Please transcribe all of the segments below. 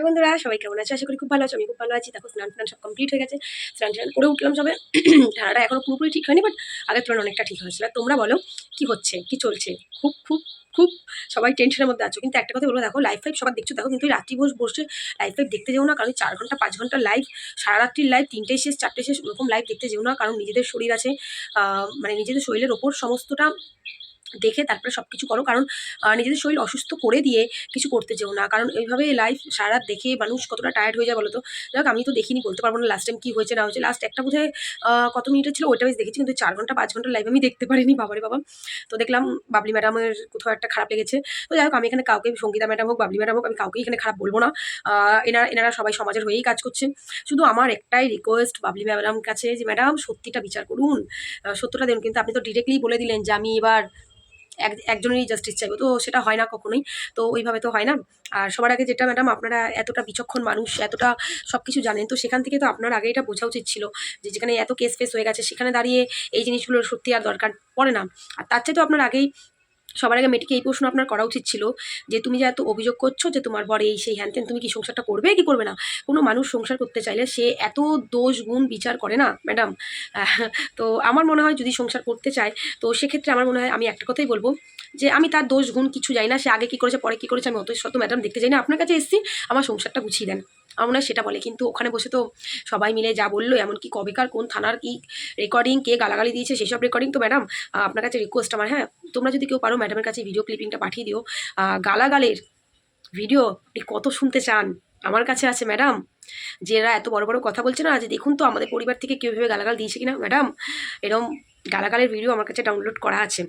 হ্যাঁ বন্ধুরা, সবাই কেমন আছে? আশা করি খুব ভালো আছো আমি খুব ভালো আছি। দেখো, স্নান টান সব কমপ্লিট হয়ে গেছে। স্নান টান করে উঠলাম সবে। ঠান্ডাটা এখনও পুরোপুরি ঠিক হয়নি বাট আগের তুলনায় অনেকটা ঠিক হয়েছিল। তোমরা বলো, কি হচ্ছে? কি চলছে? খুব খুব খুব সবাই টেনশনের মধ্যে আছো। কিন্তু একটা কথা বলব, দেখো লাইফ ফাইভ সবার দেখছ, দেখো, কিন্তু রাত্রি বসে বসে লাইফ ফাইভ দেখতে যেও না, কারণ চার ঘণ্টা, পাঁচ ঘণ্টা লাইভ সারা রাত্রির লাইভ তিনটে শেষ চারটে শেষ, ওরকম লাইভ দেখতে যেও না, কারণ নিজেদের শরীর আছে মানে নিজেদের শরীরের ওপর সমস্তটা দেখে তারপরে সব কিছু করো। কারণ নিজেদের শরীর অসুস্থ করে দিয়ে কিছু করতে যেও না। কারণ, এইভাবে লাইফ সারা দেখে মানুষ কতটা টায়ার্ড হয়ে যায় বলো তো? যাক আমি তো দেখিনি বলতে পারব না লাস্ট টাইম কী হয়েছে না হয়েছে। লাস্ট একটা বোধহয় কত মিনিটের ছিল ওইটা বেশ দেখেছি। কিন্তু চার ঘণ্টা, পাঁচ ঘণ্টা লাইভ আমি দেখতে পারিনি, বাবারে বাবা। তো দেখলাম বাবলি ম্যাডামের কোথাও একটা খারাপ লেগেছে। তো যাই হোক আমি এখানে কাউকে, সঙ্গীতা ম্যাডাম হোক, বাবলি ম্যাডাম হোক, আমি কাউকেই এখানে খারাপ বলব না। এনারা এনারা সবাই সমাজের হয়েই কাজ করছেন শুধু আমার একটাই রিকোয়েস্ট বাবলি ম্যাডাম কাছে যে ম্যাডাম সত্যিটা বিচার করুন। সত্যটা দেন। কিন্তু আপনি তো ডিরেক্টলি বলে দিলেন যে, আমি এবার এক, একজনেরই জাস্টিস চাইব। তো সেটা হয় না কখনোই। তো ওইভাবে তো হয় না। আর সবার আগে যেটা ম্যাডাম আপনারা এতটা বিচক্ষণ মানুষ, এতটা সব কিছু জানেন, তো সেখান থেকে তো আপনার আগে এটা বোঝা উচিত ছিল যে যেখানে এত কেস ফেস হয়ে গেছে, সেখানে দাঁড়িয়ে এই জিনিসগুলোর সত্যি আর দরকার পড়ে না। আর তার চেয়ে তো আপনার আগেই সবার আগে মেয়েটিকে এই প্রশ্ন আপনার করা উচিত ছিল যে, তুমি যে এত অভিযোগ করছ যে তোমার বর এই সেই হ্যান তুমি কি সংসারটা করবে কি করবে না? কোনো মানুষ সংসার করতে চাইলে সে এত দোষ গুণ বিচার করে না, ম্যাডাম। তো আমার মনে হয় যদি সংসার করতে চায়, তো সেক্ষেত্রে আমার মনে হয় আমি একটা কথাই বলব যে আমি তার দোষ গুণ কিছু জানি না, সে আগে কী করেছে, পরে কী করেছে, আমি অত শত ম্যাডাম দেখতে যাই না। আপনার কাছে এসেছি, আমার সংসারটা গুছিয়ে দেন। আমার সেটা বলে, কিন্তু ওখানে বসে তো সবাই মিলে যা বলল, এমনকি কবেকার, কোন থানার কি রেকর্ডিং কে গালাগালি দিয়েছে, সেসব রেকর্ডিং তো ম্যাডাম আপনার কাছে রিকোয়েস্ট আমার হ্যাঁ? তোমরা যদি কেউ পারো ম্যাডামের কাছে ভিডিও ক্লিপিংটা পাঠিয়ে দিও। গালাগালের ভিডিও আপনি কত শুনতে চান? আমার কাছে আছে ম্যাডাম যে এরা এত বড় বড় কথা বলছে না, যে দেখুন তো আমাদের পরিবার থেকে কেউ গালাগাল দিয়েছে কিনা? ম্যাডাম এরকম গালাগালের ভিডিও আমার কাছে ডাউনলোড করা আছে।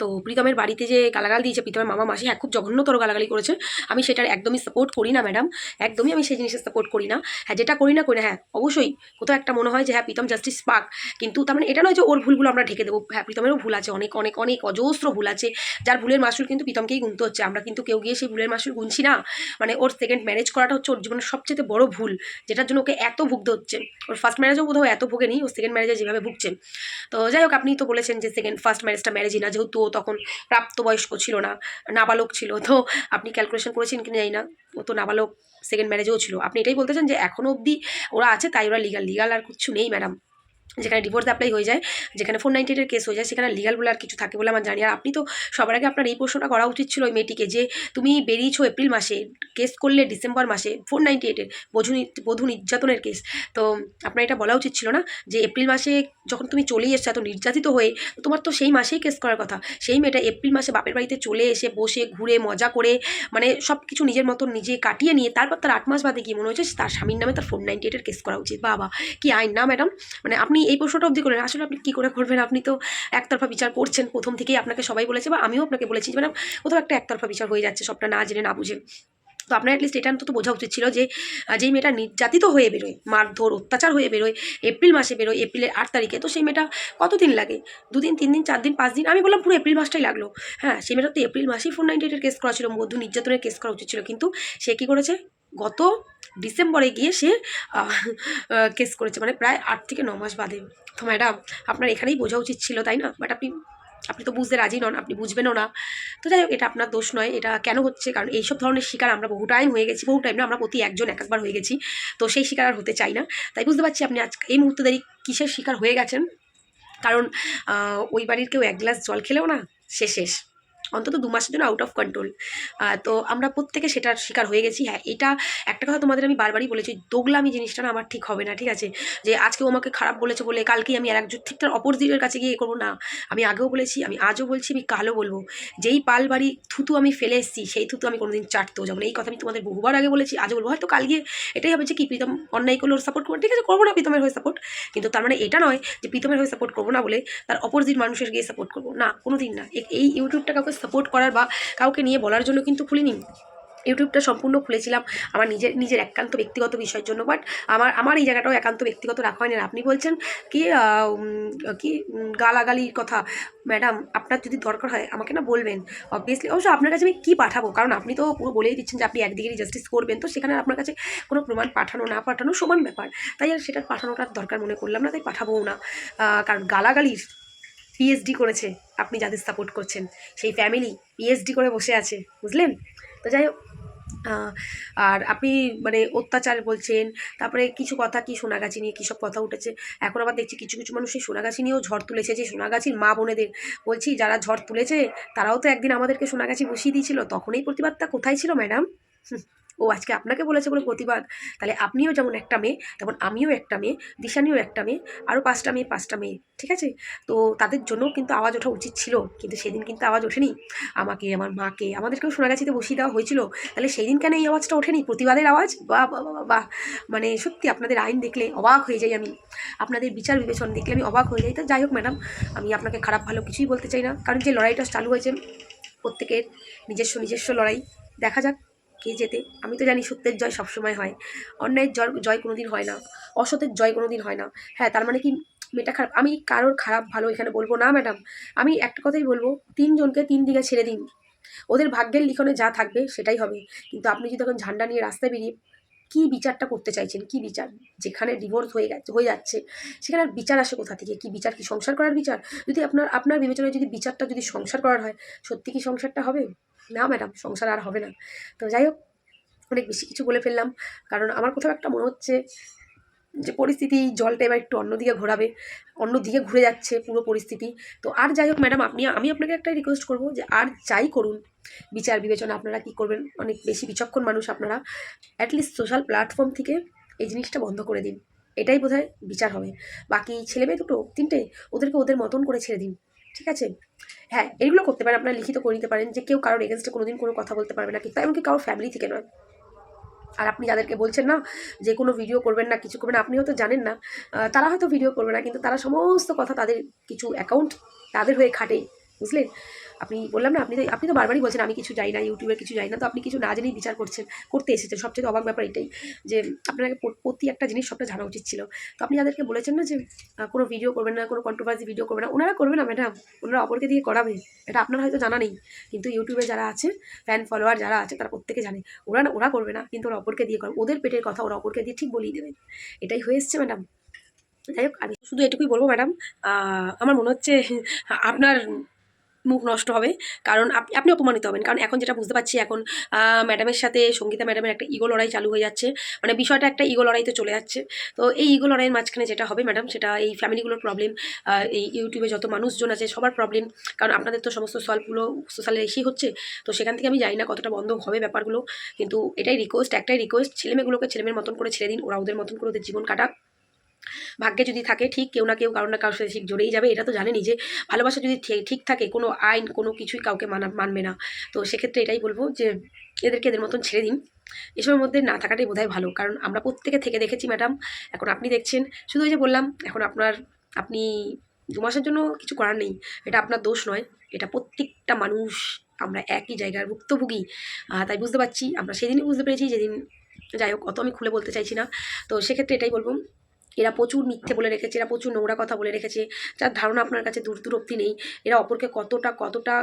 তো প্রীতমের বাড়িতে যে গালাগাল দিয়েছে, প্রীতমের মামা মাসি হ্যাঁ খুব জঘন্যতর গালাগালি করেছে। আমি সেটার একদমই সাপোর্ট করি না ম্যাডাম একদমই আমি সেই জিনিসের সাপোর্ট করি না। হ্যাঁ যেটা করি না করি না। হ্যাঁ অবশ্যই কোথাও একটা মনে হয় যে হ্যাঁ প্রীতম জাস্টিস পাক। কিন্তু তার মানে এটা নয় যে ওর ভুলগুলো আমরা ঢেকে দেবো। হ্যাঁ প্রীতমেরও ভুল আছে। অনেক অনেক অনেক অজস্র ভুল আছে। যার ভুলের মাসুল কিন্তু প্রীতমকেই গুনতে হচ্ছে। আমরা কিন্তু কেউ গিয়ে সেই ভুলের মাসুল গুনছি না। মানে ওর সেকেন্ড ম্যারেজ করাটা হচ্ছে ওর জীবনের সবচেয়ে বড় ভুল, যেটার জন্য ওকে এত ভুগতে হচ্ছে। ওর ফার্স্ট ম্যারেজও বোধহয় এত ভোগেনি ওর সেকেন্ড ম্যারেজে যেভাবে ভুগছেন তো যাই হোক, আপনি তো বলেছেন যে সেকেন্ড ফার্স্ট ম্যারেজটা ম্যারেজই না। যেহেতু তখন প্রাপ্তবয়স্ক ছিল না, নাবালক ছিল। তো আপনি ক্যালকুলেশন করেছেন কি জানি না। ও তো নাবালক সেকেন্ড ম্যারেজেও ছিল। আপনি এটাই বলতে চান যে এখনও অবধি ওরা আছে, তাই ওরা লিগাল লিগাল আর কিছু নেই ম্যাডাম যেখানে ডিভোর্স অ্যাপ্লাই হয়ে যায়, যেখানে ফোর নাইনটি এইটের কেস হয়ে যায়, সেখানে লিগাল বলে আর কিছু থাকে বলে আমার জানি। আর আপনি তো সবার আগে আপনার এই প্রশ্নটা করা উচিত ছিল ওই মেয়েটিকে যে, তুমি বেরিয়েছো এপ্রিল মাসে কেস করলে ডিসেম্বর মাসে ফোর নাইনটি এইটের বধূ বধূ নির্যাতনের কেস তো আপনার এটা বলা উচিত ছিল না যে, এপ্রিল মাসে যখন তুমি চলেই এসছো, এত নির্যাতিত হয়ে, তোমার তো সেই মাসেই কেস করার কথা। সেই মেয়েটা এপ্রিল মাসে বাপের বাড়িতে চলে এসে বসে, ঘুরে, মজা করে মানে সব কিছু নিজের মতন নিজে কাটিয়ে নিয়ে, তারপর তার আট মাস বাদে গিয়ে মনে হয়েছে, তার স্বামীর নামে তার ফোর নাইনটি এইটের কেস করা উচিত। বাবা, কি আইন না ম্যাডাম মানে আপনি এই প্রশ্নটা অবধি করেন। আসলে আপনি কী করে করবেন? আপনি তো একতরফা বিচার করছেন। প্রথম থেকেই আপনাকে সবাই বলেছে বা আমিও আপনাকে বলেছি ম্যাডাম, কোথাও একটা একতরফা বিচার হয়ে যাচ্ছে সবটা না জেনে, না বুঝে। তো আপনার অ্যাটলিস্ট এটা অন্তত বোঝা উচিত ছিল যে যেই মেয়েটা নির্যাতিত হয়ে বেরোয়, মারধর, অত্যাচার হয়ে বেরোয়, এপ্রিল মাসে বেরোয়, এপ্রিলের আট তারিখে, তো সেই মেয়েটা কতদিন লাগে? দুদিন তিন দিন চার দিন পাঁচ দিন আমি বললাম পুরো এপ্রিল মাসটাই লাগল। হ্যাঁ সেই মেয়েটা তো এপ্রিল মাসেই ফোর নাইনটি এইটের কেস করা ছিল মধু নির্যাতনের কেস করা উচিত ছিল। কিন্তু সে কী করেছে? গত ডিসেম্বরে গিয়ে সে কেস করেছে। মানে প্রায় আট থেকে ন মাস বাদে। তো ম্যাডাম, আপনার এখানেই বোঝা উচিত ছিল, তাই না? বাট আপনি আপনি তো বুঝতে রাজি নন, আপনি বুঝবেনও না। তো যাই হোক, এটা আপনার দোষ নয়, এটা কেন হচ্ছে? কারণ এইসব ধরনের শিকার আমরা বহু টাইম হয়ে গেছি, বহু টাইম না আমরা প্রতি একজন এক একবার হয়ে গেছি। তো সেই শিকার আর হতে চাই না। তাই বুঝতে পারছি আপনি আজ এই মুহূর্তে দাঁড়িয়ে কিসের শিকার হয়ে গেছেন? কারণ ওই বাড়ির কেউ এক গ্লাস জল খেলেও না? সে শেষ। অন্তত দু মাসের জন্য আউট অফ কন্ট্রোল তো আমরা প্রত্যেকে সেটার শিকার হয়ে গেছি। হ্যাঁ এটা একটা কথা তোমাদের আমি বারবারই বলেছি, দোগলামি জিনিসটা না আমার ঠিক হবে না, ঠিক আছে? যে আজকে ও আমাকে খারাপ বলেছে বলে কালকেই আমি আর একজন ঠিক তার কাছে গিয়ে করব, না। আমি আগেও বলেছি, আমি আজও বলছি, আমি কালও বলব। যেই পাল বাড়ি থুতু আমি ফেলে এসেছি, সেই থুতু আমি কোনোদিন চাটতেও যাব না। এই কথা আমি তোমাদের বহুবার আগে বলেছি, আজও বলব। হয়তো কাল গিয়ে এটাই হবে যে কি, প্রীতম অন্যায় করলে ওর সাপোর্ট করব ঠিক আছে, করব না প্রীতমের হয়ে সাপোর্ট কিন্তু তার মানে এটা নয় যে প্রীতমের হয়ে সাপোর্ট করব না বলে তার অপোজিট মানুষের গিয়ে সাপোর্ট করব। না কোনো দিন না। এই ইউটিউবটা কাউকে সাপোর্ট করার বা কাউকে নিয়ে বলার জন্য কিন্তু খুলিনি। ইউটিউবটা সম্পূর্ণ খুলেছিলাম আমার নিজের নিজের একান্ত ব্যক্তিগত বিষয়ের জন্য। বাট আমার আমার এই জায়গাটাও একান্ত ব্যক্তিগত রাখা হয়নি। আপনি বলছেন কি কি গালাগালির কথা। ম্যাডাম আপনার যদি দরকার হয়, আমাকে না বলবেন। অবভিয়াসলি অবশ্য আপনার কাছে আমি কী পাঠাবো? কারণ আপনি তো পুরো বলেই দিচ্ছেন যে আপনি একদিকেরই জাস্টিস করবেন। তো সেখানে আপনার কাছে কোনো প্রমাণ পাঠানো, না পাঠানো সমান ব্যাপার। তাই আর সেটার পাঠানোটার দরকার মনে করলাম না, তাই পাঠাবোও না। কারণ গালাগালির পিএইচডি করেছে, আপনি যাদের সাপোর্ট করছেন। সেই ফ্যামিলি পিএইচডি করে বসে আছে, বুঝলেন? তো যাই হোক আর আপনি মানে অত্যাচার বলছেন, তারপরে কিছু কথা কি সোনাগাছি নিয়ে কী সব কথা উঠেছে? এখন আবার দেখছি কিছু কিছু মানুষ এই সোনাগাছি নিয়েও ঝড় তুলেছে, যে সোনাগাছির মা বোনেদের। বলছি, যারা ঝড় তুলেছে, তারাও তো একদিন আমাদেরকে সোনাগাছি বসিয়ে দিয়েছিল, তখন এই প্রতিবাদটা কোথায় ছিল ম্যাডাম ও আজকে আপনাকে বলেছে বলে প্রতিবাদ। তাহলে আপনিও যেমন একটা মেয়ে, তেমন আমিও একটা মেয়ে, দিশানিও একটা মেয়ে আরও পাঁচটা মেয়ে পাঁচটা মেয়ে, ঠিক আছে? তো তাদের জন্যও কিন্তু আওয়াজ ওঠা উচিত ছিল, কিন্তু সেদিন কিন্তু আওয়াজ ওঠেনি। আমাকে, আমার মাকে, আমাদেরকেও সোনাগাছিতে বসিয়ে দেওয়া হয়েছিল। তাহলে সেই দিন কেন এই আওয়াজটা ওঠেনি? প্রতিবাদের আওয়াজ? বাহ বাহ মানে সত্যি আপনাদের আইন দেখলে অবাক হয়ে যাই আমি। আপনাদের বিচার বিবেচন দেখলে আমি অবাক হয়ে যাই। তো যাই হোক ম্যাডাম, আমি আপনাকে খারাপ ভালো কিছুই বলতে চাই না। কারণ যে লড়াইটা চালু হয়েছে, প্রত্যেকের নিজস্ব নিজস্ব লড়াই। দেখা যাক। কে যেতে আমি তো জানি সত্যের জয় সবসময় হয়। অন্যায়ের জয় জয় কোনোদিন হয় না। অসতের জয় কোনোদিন হয় না। হ্যাঁ তার মানে কি মেয়েটা খারাপ? আমি কারোর খারাপ ভালো এখানে বলব না ম্যাডাম আমি একটা কথাই বলব, তিনজনকে তিন দিকে ছেড়ে দিন। ওদের ভাগ্যের লিখনে যা থাকবে সেটাই হবে। কিন্তু আপনি যদি এখন ঝান্ডা নিয়ে রাস্তায় বেরিয়ে কী বিচারটা করতে চাইছেন? কি বিচার? যেখানে ডিভোর্স হয়ে গেছে, হয়ে যাচ্ছে, সেখানে আর বিচার আসে কোথা থেকে? কি বিচার, কি সংসার করার বিচার? যদি আপনার আপনার বিবেচনায় যদি বিচারটা যদি সংসার করার হয়, সত্যি কি সংসারটা হবে? না ম্যাডাম, সংসার আর হবে না। তো যাই হোক, অনেক বেশি কিছু বলে ফেললাম। কারণ আমার কোথাও একটা মনে হচ্ছে যে পরিস্থিতি জলটা এবার একটু অন্যদিকে ঘোরাবে, অন্যদিকে ঘুরে যাচ্ছে পুরো পরিস্থিতি। তো আর যাই হোক ম্যাডাম, আপনি, আমি আপনাকে একটা রিকোয়েস্ট করব যে আর যাই করুন, বিচার বিবেচনা আপনারা কি করবেন? অনেক বেশি বিচক্ষণ মানুষ আপনারা। অ্যাটলিস্ট সোশ্যাল প্ল্যাটফর্ম থেকে এই জিনিসটা বন্ধ করে দিন। এটাই বোধহয় বিচার হবে। বাকি ছেলে মেয়ে দুটো, তিনটে, ওদেরকে ওদের মতন করে ছেড়ে দিন। ঠিক আছে? হ্যাঁ এগুলো করতে পারেন, আপনারা লিখিত করে নিতে পারেন যে কেউ কারোর এগেনস্টে কোনোদিন কোনো কথা বলতে পারবে না কিন্তু, এমনকি কারোর ফ্যামিলি থেকে নয়। আর আপনি যাদেরকে বলছেন না, যে কোনো ভিডিও করবেন না, কিছু করবেন আপনি হয়তো জানেন না তারা হয়তো ভিডিও করবে না, কিন্তু তারা সমস্ত কথা তাদের কিছু অ্যাকাউন্ট তাদের হয়ে খাটে, বুঝলেন? আপনি বললাম না, আপনি তো আপনি তো বারবারই বলছেন, আমি কিছু যাই না, ইউটিউবে কিছু যাই না, তো আপনি কিছু না জেনেই বিচার করছেন, করতে এসেছেন। সবচেয়ে অবাক ব্যাপার এটাই যে আপনাকে প্রতি একটা জিনিস সবটা জানা উচিত ছিল। তো আপনি যাদেরকে বলেছেন না যে কোনো ভিডিও করবেন না, কোনো কন্ট্রোভার্সি ভিডিও করবেন না, ওনারা করবে না ম্যাডাম ওনারা অপরকে দিয়ে করাবে। এটা আপনার হয়তো জানা নেই। কিন্তু ইউটিউবে যারা আছে ফ্যান ফলোয়ার যারা আছে, তারা প্রত্যেকে জানে। ওরা ওরা করবে না, কিন্তু ওরা অপরকে দিয়ে করবে। ওদের পেটের কথা ওরা অপরকে দিয়ে ঠিক বলিয়ে দেবে। এটাই হয়ে এসছে ম্যাডাম যাই হোক, আমি শুধু এটুকুই বলব ম্যাডাম আমার মনে হচ্ছে আপনার মুখ নষ্ট হবে। কারণ আপনি অপমানিত হবেন। কারণ এখন যেটা বুঝতে পারছি, এখন ম্যাডামের সাথে সঙ্গীতা ম্যাডামের একটা ইগো লড়াই চালু হয়ে যাচ্ছে। মানে বিষয়টা একটা ইগো লড়াইতে চলে যাচ্ছে। তো এই ইগো লড়াইয়ের মাঝখানে যেটা হবে ম্যাডাম সেটা এই ফ্যামিলিগুলোর প্রবলেম এই ইউটিউবে যত মানুষজন আছে, সবার প্রবলেম কারণ আপনাদের তো সমস্ত সলভগুলো সোশ্যালে এসেই হচ্ছে। তো সেখান থেকে আমি জানি না কতটা বন্ধ হবে ব্যাপারগুলো। কিন্তু এটাই রিকোয়েস্ট একটাই রিকোয়েস্ট ছেলেমেয়েগুলোকে ছেলেমেয়ের মতন করে ছেড়ে দিন, ওরা ওদের মতন করে ওদের জীবন কাটাক। ভাগ্যে যদি থাকে, ঠিক কেউ না কেউ কারও না কারোর সাথে ঠিক জড়েই যাবে, এটা তো জানেনই যে ভালোবাসা যদি ঠিক থাকে, কোনো আইন, কোনো কিছুই কাউকে মানা, মানবে না। তো সেক্ষেত্রে এটাই বলব যে, এদেরকে এদের মতন ছেড়ে দিন। এসবের মধ্যে না থাকাটাই বোধহয় ভালো। কারণ আমরা প্রত্যেকে থেকে দেখেছি, ম্যাডাম, এখন আপনি দেখছেন। শুধু ওই যে বললাম, এখন আপনার, আপনি দু মাসের জন্য কিছু করার নেই। এটা আপনার দোষ নয়। এটা প্রত্যেকটা মানুষ, আমরা একই জায়গার ভুক্তভোগী। তাই বুঝতে পারছি। আমরা সেদিনই বুঝতে পেরেছি, যেদিন যাই হোক, অত আমি খুলে বলতে চাইছি না। তো সেক্ষেত্রে এটাই বলব। এরা প্রচুর মিথ্যে বলে রেখেছে, এরা প্রচুর নোংরা কথা বলে রেখেছে। যার ধারণা আপনার কাছে দূর দূর অব্দি নেই। এরা অপরকে কতটা কতটা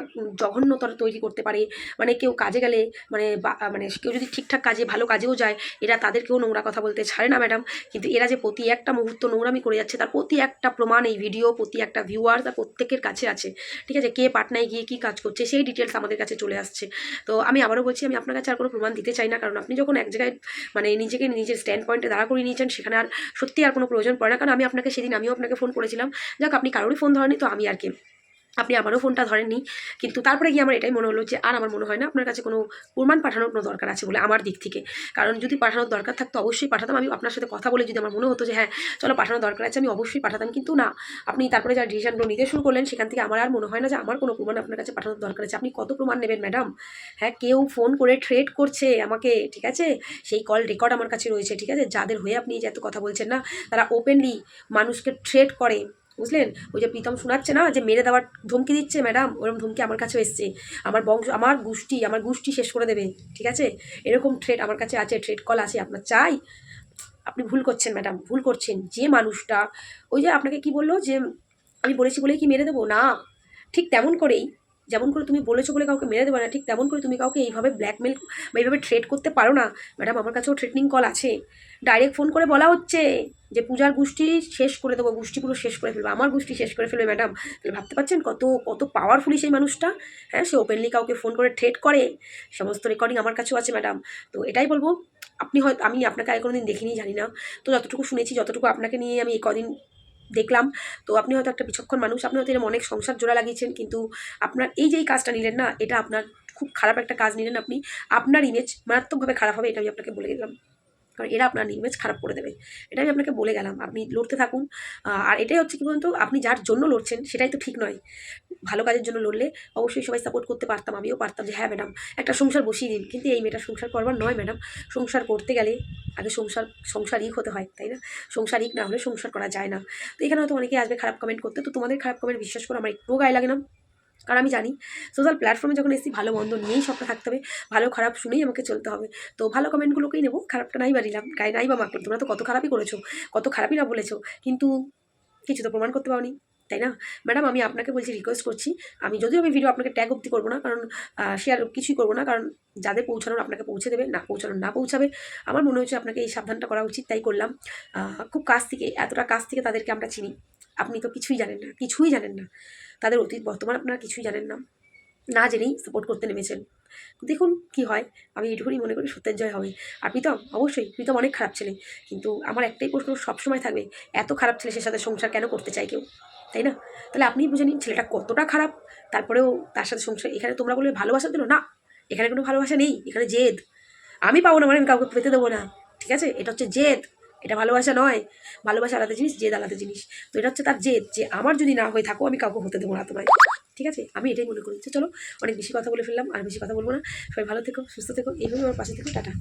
জঘন্যতর তৈরি করতে পারে? মানে কেউ কাজে গেলে মানে মানে কেউ যদি ঠিকঠাক কাজে, ভালো কাজেও যায়, এরা তাদেরকেও নোংরা কথা বলতে ছাড়ে না ম্যাডাম। কিন্তু এরা যে প্রতি একটা মুহূর্ত নোংরামি করে যাচ্ছে, তার প্রতি একটা প্রমাণ এই ভিডিও প্রতি একটা ভিউয়ার তার প্রত্যেকের কাছে আছে। ঠিক আছে? কে পাটনায় গিয়ে কী কাজ করছে, সেই ডিটেলস আমাদের কাছে চলে আসছে। তো আমি আবারও বলছি, আমি আপনার কাছে আর কোনো প্রমাণ দিতে চাই না, কারণ আপনি যখন এক জায়গায় মানে নিজেকে নিজের স্ট্যান্ড পয়েন্টে দাঁড়া করিয়ে নিয়েছেন, সেখানে আর সত্যি আর প্রয়োজন পড়ে না। কারণ আমি আপনাকে সেদিন আমিও আপনাকে ফোন করেছিলাম। যাক, আপনি কারোরই ফোন ধরেনি তো আমি আর কি। আপনি আমারও ফোনটা ধরেননি। কিন্তু তারপরে গিয়ে আমার এটাই মনে হলো যে, আর আমার মনে হয় না আপনার কাছে কোনো প্রমাণ পাঠানোর কোনো দরকার আছে বলে আমার দিক থেকে। কারণ যদি পাঠানোর দরকার থাকতো অবশ্যই পাঠাতাম। আমি আপনার সাথে কথা বলে যদি আমার মনে হতো যে হ্যাঁ চলো পাঠানোর দরকার আছে, আমি অবশ্যই পাঠাতাম। কিন্তু না, আপনি তারপরে যা ডিসিশনগুলো নিতে শুরু করলেন, সেখান থেকে আমার আর মনে হয় না যে, আমার কোনো প্রমাণ আপনার কাছে পাঠানোর দরকার আছে। আপনি কত প্রমাণ নেবেন ম্যাডাম হ্যাঁ কেউ ফোন করে ট্রেড করছে আমাকে, ঠিক আছে? সেই কল রেকর্ড আমার কাছে রয়েছে, ঠিক আছে? যাদের হয়ে আপনি যে এত কথা বলছেন না, তারা ওপেনলি মানুষকে ট্রেড করে। বুঝলেন? ওই যে প্রীতম শোনাচ্ছে না যে মেরে দেওয়ার ধমকি দিচ্ছে ম্যাডাম? ওরকম ধমকি আমার কাছেও এসছে। আমার বংশ, আমার গোষ্ঠী আমার গোষ্ঠী শেষ করে দেবে, ঠিক আছে? এরকম ট্রেড আমার কাছে আছে ট্রেড কল আছে, আপনার চাই? আপনি ভুল করছেন ম্যাডাম, ভুল করছেন। যে মানুষটা, ওই যে আপনাকে কি বলল যে, আমি বলেছি বলেই কি মেরে দেবো? না, ঠিক তেমন করেই যেমন করে তুমি বলেছ বলে কাউকে মেরে দেবে না, ঠিক তেমন করে তুমি কাউকে এইভাবে ব্ল্যাকমেল বা এইভাবে ট্রেড করতে পারো না। ম্যাডাম আমার কাছেও থ্রেটনিং কল আছে। ডাইরেক্ট ফোন করে বলা হচ্ছে যে, পূজার গোষ্ঠী শেষ করে দেবো গোষ্ঠী পুরো শেষ করে ফেলবে, আমার গোষ্ঠী শেষ করে ফেলবে ম্যাডাম তাহলে ভাবতে পারছেন কত কত পাওয়ারফুলি সেই মানুষটা? হ্যাঁ সে ওপেনলি কাউকে ফোন করে ট্রেড করে। সমস্ত রেকর্ডিং আমার কাছেও আছে ম্যাডাম তো এটাই বলব, আপনি হয়তো, আমি আপনাকে আগে কোনো দিন দেখিনি, জানি না। তো যতটুকু শুনেছি, যতটুকু আপনাকে নিয়ে আমি এই কদিন দেখলাম। তো আপনি হয়তো একটা বিচক্ষণ মানুষ, আপনি হয়তো এরকম অনেক সংসার জোড়া লাগিয়েছেন, কিন্তু আপনার এই যে এই কাজটা নিলেন না, এটা আপনার খুব খারাপ একটা কাজ নিলেন আপনি। আপনার ইমেজ মারাত্মকভাবে খারাপ হবে এটা আমি আপনাকে বলে দিলাম। কারণ এরা আপনার ইমেজ খারাপ করে দেবে। এটা আমি আপনাকে বলে গেলাম, আপনি লড়তে থাকুন। আর এটাই হচ্ছে কি বলুন তো, আপনি যার জন্য লড়ছেন সেটাই তো ঠিক নয়। ভালো কাজের জন্য লড়লে অবশ্যই সবাই সাপোর্ট করতে পারতাম, আমিও পারতাম যে হ্যাঁ ম্যাডাম একটা সংসার বসিয়ে দিন। কিন্তু এই মেয়েটা সংসার করবার নয় ম্যাডাম সংসার করতে গেলে আগে সংসার, সংসারিক হতে হয়, তাই না? সংসারিক না হলে সংসার করা যায় না। তো এখানে হয়তো অনেকেই আসবে খারাপ কমেন্ট করতে। তো তোমাদের খারাপ কমেন্ট বিশ্বাস করে আমার একটুও গায়ে লাগে না। কারণ আমি জানি সোশ্যাল প্ল্যাটফর্মে যখন এসেছি ভালো মন্দ নিয়েই সবটা থাকতে হবে, ভালো খারাপ শুনেই আমাকে চলতে হবে। তো ভালো কমেন্টগুলোকেই নেব, খারাপটা নাই বা নিলাম গায়ে নাই বা মাকলো তোমরা তো কত খারাপই করেছ, কত খারাপই না বলেছ, কিন্তু কিছু তো প্রমাণ করতে পারোনি, তাই না? ম্যাডাম আমি আপনাকে বলছি রিকোয়েস্ট করছি, আমি যদিও আমি ভিডিও আপনাকে ট্যাগ অব্দি করব না, কারণ শেয়ার কিছুই করব না, কারণ যাদের পৌঁছানোর আপনাকে পৌঁছে দেবে, না পৌঁছানোর না পৌঁছাবে, আমার মনে হচ্ছে আপনাকে এই সাবধানটা করা উচিত, তাই করলাম। খুব কাছ থেকে, এতটা কাছ থেকে তাদেরকে আমরা চিনি। আপনি তো কিছুই জানেন না, কিছুই জানেন না। তাদের অতীত, বর্তমান আপনারা কিছুই জানেন না। না জেনেই সাপোর্ট করতে নেমেছেন। দেখুন কি হয়, আমি এইটুকুনি মনে করি সত্যের জয় হবে। আর প্রীতম, অবশ্যই প্রীতম অনেক খারাপ ছেলে। কিন্তু আমার একটাই প্রশ্ন সবসময় থাকবে, এত খারাপ ছেলে সে সাথে সংসার কেন করতে চায় কেউ? তাই না? তাহলে আপনি বুঝে নিন ছেলেটা কতটা খারাপ, তারপরেও তার সাথে সংসার, এখানে তোমরা বলবে ভালোবাসা দিল? না, এখানে কোনো ভালোবাসা নেই, এখানে জেদ। আমি পাবো না মানে আমি কাউকে পেতে দেবো না। ঠিক আছে? এটা হচ্ছে জেদ। এটা ভালোবাসা নয়, ভালোবাসা আলাদা জিনিস, জেদ আলাদা জিনিস। তো এটা হচ্ছে তার জেদ যে আমার যদি না হয়ে থাকো, আমি কাউকে হতে দেবো না তোমায়। ঠিক আছে? আমি এটাই মনে করি। চলো, অনেক বেশি কথা বলে ফেললাম, আর বেশি কথা বলব না। সবাই ভালো থেকো, সুস্থ থেকো, এইভাবে আমার পাশে থেকো, টাটা।